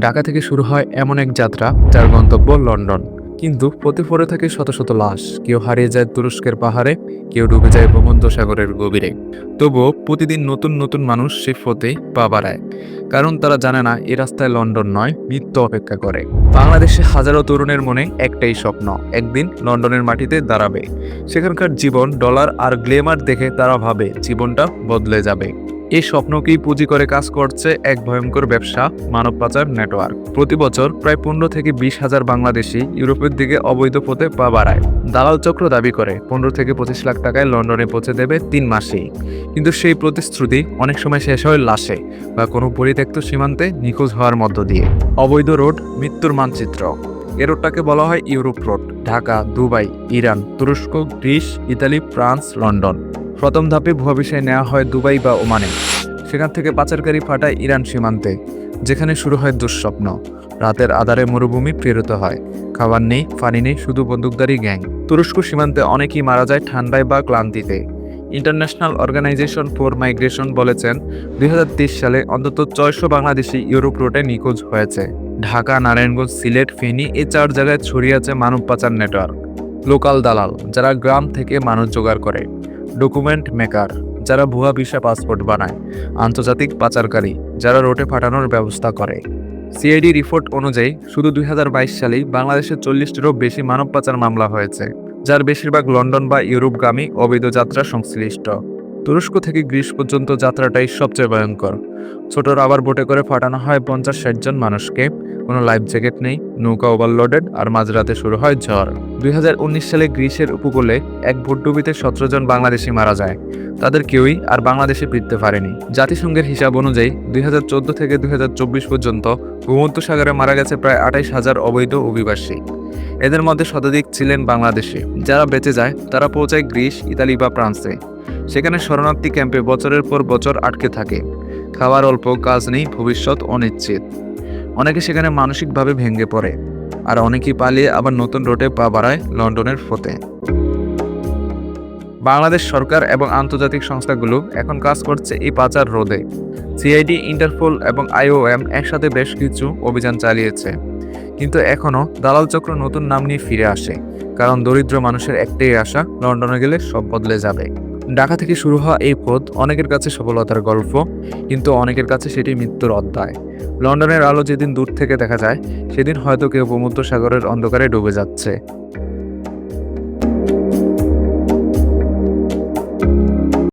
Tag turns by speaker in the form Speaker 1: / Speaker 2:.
Speaker 1: ঢাকা থেকে শুরু হয় এমন এক যাত্রা যার গন্তব্য লন্ডন। কিন্তু পথে পড়ে থাকে শত শত লাশ। কেউ হারিয়ে যায় তুরস্কের পাহাড়ে, কেউ ডুবে যায় ভূমধ্যসাগরের গভীরে। তবুও প্রতিদিন নতুন নতুন মানুষ সে পথে পা বাড়ায়। কারণ তারা জানে না, এ রাস্তায় লন্ডন নয়, মৃত্যু অপেক্ষা করে। বাংলাদেশে হাজারো তরুণের মনে একটাই স্বপ্ন, একদিন লন্ডনের মাটিতে দাঁড়াবে। সেখানকার জীবন, ডলার আর গ্লেমার দেখে তারা ভাবে জীবনটা বদলে যাবে। এই স্বপ্নকেই পুঁজি করে কাজ করছে এক ভয়ঙ্কর ব্যবসা মানব পাচার নেটওয়ার্ক। প্রতি বছর প্রায় পনেরো থেকে বিশ হাজার বাংলাদেশি ইউরোপের দিকে অবৈধ পথে পা বাড়ায়। দালাল চক্র দাবি করে, পনেরো থেকে পঁচিশ লাখ টাকায় লন্ডনে পৌঁছে দেবে তিন মাসেই। কিন্তু সেই প্রতিশ্রুতি অনেক সময় শেষ হয় লাশে বা কোনো পরিত্যক্ত সীমান্তে নিখোঁজ হওয়ার মধ্য দিয়ে। অবৈধ রোড, মৃত্যুর মানচিত্র। এ রোডটাকে বলা হয় Europe road. Dhaka, Dubai, Iran, তুরস্ক, গ্রিস, ইতালি, ফ্রান্স, লন্ডন। প্রথম ধাপে ভুয়া বিষয় নেওয়া হয় দুবাই বা ওমানে। সেখান থেকে পাচারকারী ফাটায় ইরান সীমান্তে, যেখানে শুরু হয় দুঃস্বপ্ন। রাতের আধারে মরুভূমি প্রেরিত হয়। খাবার নেই, পানি নেই, শুধু বন্দুকদারি গ্যাং। তুরস্ক সীমান্তে অনেকেই মারা যায় ঠান্ডায় বা ক্লান্তিতে। ইন্টারন্যাশনাল অর্গানাইজেশন ফর মাইগ্রেশন বলেছেন, দুই সালে অন্তত ছয়শো বাংলাদেশি ইউরোপ রোডে নিখোঁজ হয়েছে। ঢাকা, নারায়ণগঞ্জ, সিলেট, ফেনী এই চার জায়গায় ছড়িয়ে আছে মানব পাচার নেটওয়ার্ক। লোকাল দালাল, যারা গ্রাম থেকে মানুষ জোগাড় করে। ডকুমেন্ট মেকার, যারা ভুয়া ভিসা পাসপোর্ট বানায়, আন্তর্জাতিক পাচারকারী, যারা রোটে ফাটানোর ব্যবস্থা করে। সিআইডি রিপোর্ট অনুযায়ী, শুধু দুই হাজার বাইশ সালেই বাংলাদেশে চল্লিশটিরও বেশি মানব পাচার মামলা হয়েছে, যার বেশিরভাগ লন্ডন বা ইউরোপগামী অবৈধ যাত্রা সংশ্লিষ্ট। তুরস্ক থেকে গ্রিস পর্যন্ত যাত্রাটাই সবচেয়ে ভয়ঙ্কর। ছোট রাবার বোটে করে ফাটানো হয় পঞ্চাশ ষাট জন মানুষকে। কোনো লাইফ জ্যাকেট নেই, নৌকা ওভারলোডেড আর মাঝরাতে শুরু হয় ঝড়। দুই হাজার উনিশ সালে গ্রিসের উপকূলে এক ভোটডুবিতে সতেরো জন বাংলাদেশি মারা যায়। তাদের কেউই আর বাংলাদেশে ফিরতে পারেনি। জাতিসংঘের হিসাব অনুযায়ী দুই হাজার চোদ্দ থেকে দুই হাজার চব্বিশ পর্যন্ত ভূমধ্যসাগরে মারা গেছে প্রায় আঠাইশ হাজার অবৈধ অভিবাসী। এদের মধ্যে শতাধিক ছিলেন বাংলাদেশে। যারা বেঁচে যায়, তারা পৌঁছায় গ্রিস, ইতালি বা ফ্রান্সে। সেখানে শরণার্থী ক্যাম্পে বছরের পর বছর আটকে থাকে। খাবার অল্প কাজ নেই, ভবিষ্যৎ অনিশ্চিত। অনেকে সেখানে মানসিকভাবে ভেঙে পড়ে, আর অনেকেই পালিয়ে আবার নতুন রোডে পা বাড়ায় লন্ডনের ফতে। বাংলাদেশ সরকার এবং আন্তর্জাতিক সংস্থাগুলো এখন কাজ করছে এই পাচার রোধে। সিআইডি, ইন্টারপোল এবং আইওএম একসাথে বেশ কিছু অভিযান চালিয়েছে। কিন্তু এখনও দালাল চক্র নতুন নাম নিয়ে ফিরে আসে, কারণ দরিদ্র মানুষের একটাই আশা, লন্ডনে গেলে সব বদলে যাবে। ঢাকা থেকে শুরু হওয়া এই পথ অনেকের কাছে সফলতার গল্প, কিন্তু অনেকের কাছে সেটি মৃত্যুর অধ্যায়। লন্ডনের আলো যেদিন দূর থেকে দেখা যায়, সেদিন হয়তো কেউ ভূমধ্য সাগরের অন্ধকারে ডুবে যাচ্ছে।